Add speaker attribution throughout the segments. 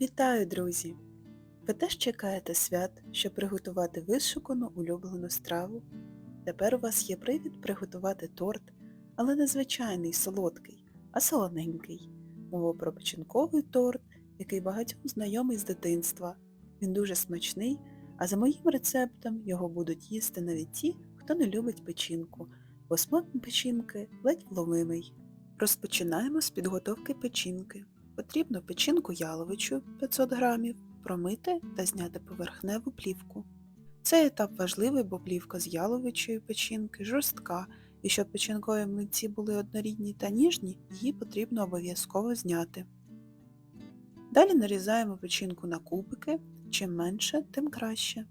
Speaker 1: Вітаю, друзі! Ви теж чекаєте свят, щоб приготувати вишукану улюблену страву? Тепер у вас є привід приготувати торт, але не звичайний солодкий, а солоненький. Мова про печінковий торт, який багатьом знайомий з дитинства. Він дуже смачний, а за моїм рецептом його будуть їсти навіть ті, хто не любить печінку, бо смак печінки ледь вловимий. Розпочинаємо з підготовки печінки. Потрібно печінку яловичу 500 г, промити та зняти поверхневу плівку. Цей етап важливий, бо плівка з яловичої печінки жорстка, і щоб печінкові млинці були однорідні та ніжні, її потрібно обов'язково зняти. Далі нарізаємо печінку на кубики, чим менше, тим краще.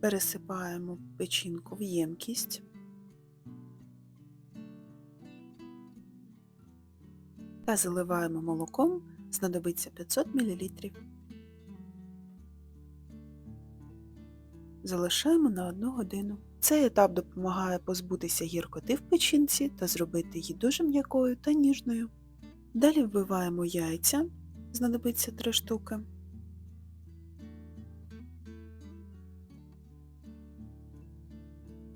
Speaker 1: Пересипаємо печінку в ємкість. Та заливаємо молоком, знадобиться 500 мл. Залишаємо на 1 годину. Цей етап допомагає позбутися гіркоти в печінці та зробити її дуже м'якою та ніжною. Далі вбиваємо яйця, знадобиться 3 штуки.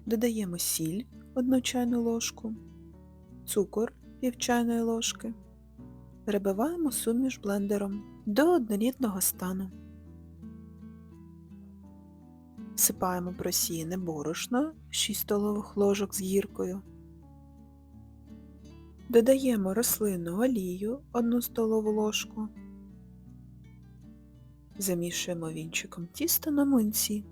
Speaker 1: Додаємо сіль 1 чайну ложку, цукор пів чайної ложки. Перебиваємо суміш блендером до однорідного стану. Всипаємо просіяне борошно 6 столових ложок з гіркою. Додаємо рослинну олію 1 столову ложку. Замішуємо вінчиком тісто на млинці.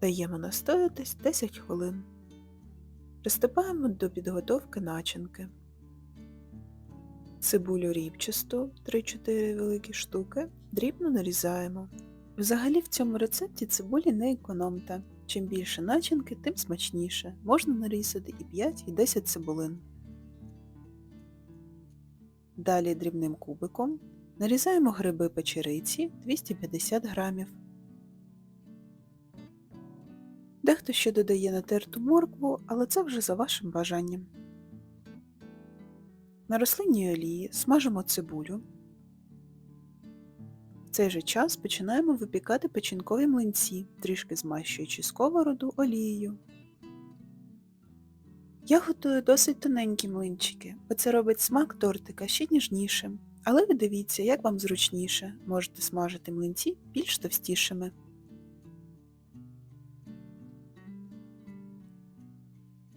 Speaker 1: Даємо настоятись 10 хвилин. Приступаємо до підготовки начинки. Цибулю рібчасту 3-4 великі штуки дрібно нарізаємо. Взагалі в цьому рецепті цибулі не економте. Чим більше начинки, тим смачніше. Можна нарізати і 5, і 10 цибулин. Далі дрібним кубиком нарізаємо гриби печериці 250 грамів. Дехто ще додає натерту моркву, але це вже за вашим бажанням. На рослинній олії смажимо цибулю. В цей же час починаємо випікати печінкові млинці, трішки змащуючи сковороду олією. Я готую досить тоненькі млинчики, бо це робить смак тортика ще ніжнішим. Але ви дивіться, як вам зручніше, можете смажити млинці більш товстішими.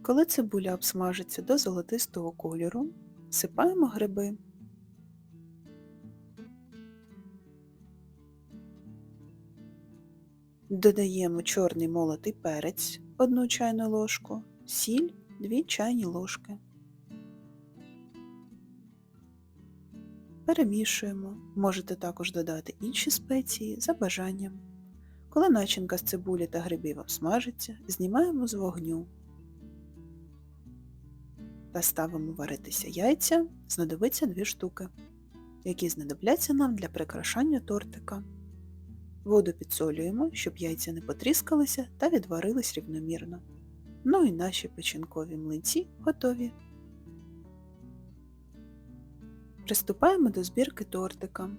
Speaker 1: Коли цибуля обсмажиться до золотистого кольору, всипаємо гриби. Додаємо чорний молотий перець 1 чайну ложку, сіль 2 чайні ложки. Перемішуємо, можете також додати інші спеції за бажанням. Коли начинка з цибулі та грибів обсмажиться, знімаємо з вогню та ставимо варитися яйця, знадобиться 2 штуки, які знадобляться нам для прикрашання тортика. Воду підсолюємо, щоб яйця не потріскалися та відварились рівномірно. Ну і наші печінкові млинці готові. Приступаємо до збірки тортика.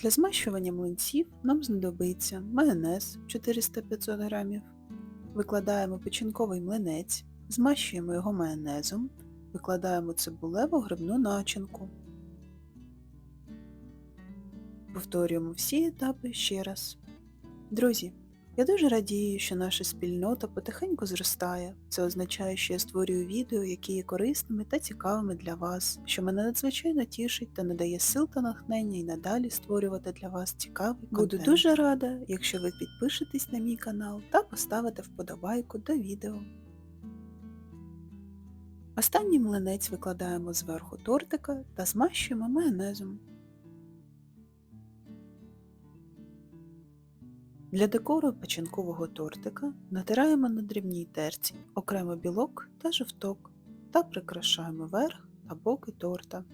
Speaker 1: Для змащування млинців нам знадобиться майонез 400-500 г. Викладаємо печінковий млинець, змащуємо його майонезом, викладаємо цибулеву грибну начинку. Повторюємо всі етапи ще раз. Друзі, я дуже радію, що наша спільнота потихеньку зростає. Це означає, що я створюю відео, які є корисними та цікавими для вас, що мене надзвичайно тішить та надає сил та натхнення і надалі створювати для вас цікавий контент. Буду дуже рада, якщо ви підпишетесь на мій канал та поставите вподобайку до відео. Останній млинець викладаємо зверху тортика та змащуємо майонезом. Для декору печінкового тортика натираємо на дрібній терці окремо білок та жовток та прикрашаємо верх та боки торта.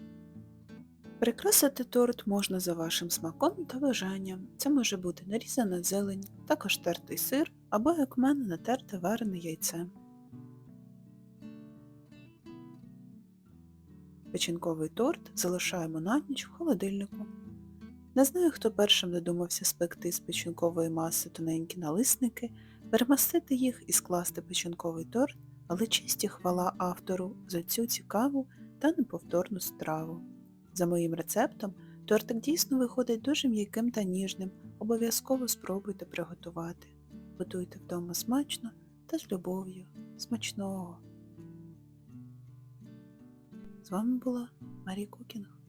Speaker 1: Прикрасити торт можна за вашим смаком та бажанням. Це може бути нарізана зелень, також тертий сир або, як в мене, натерте варене яйце. Печінковий торт залишаємо на ніч в холодильнику. Не знаю, хто першим додумався спекти з печінкової маси тоненькі налисники, перемастити їх і скласти печінковий торт, але чисті хвала автору за цю цікаву та неповторну страву. За моїм рецептом, тортик дійсно виходить дуже м'яким та ніжним. Обов'язково спробуйте приготувати. Готуйте вдома смачно та з любов'ю. Смачного! Вами була Марі Кукінг.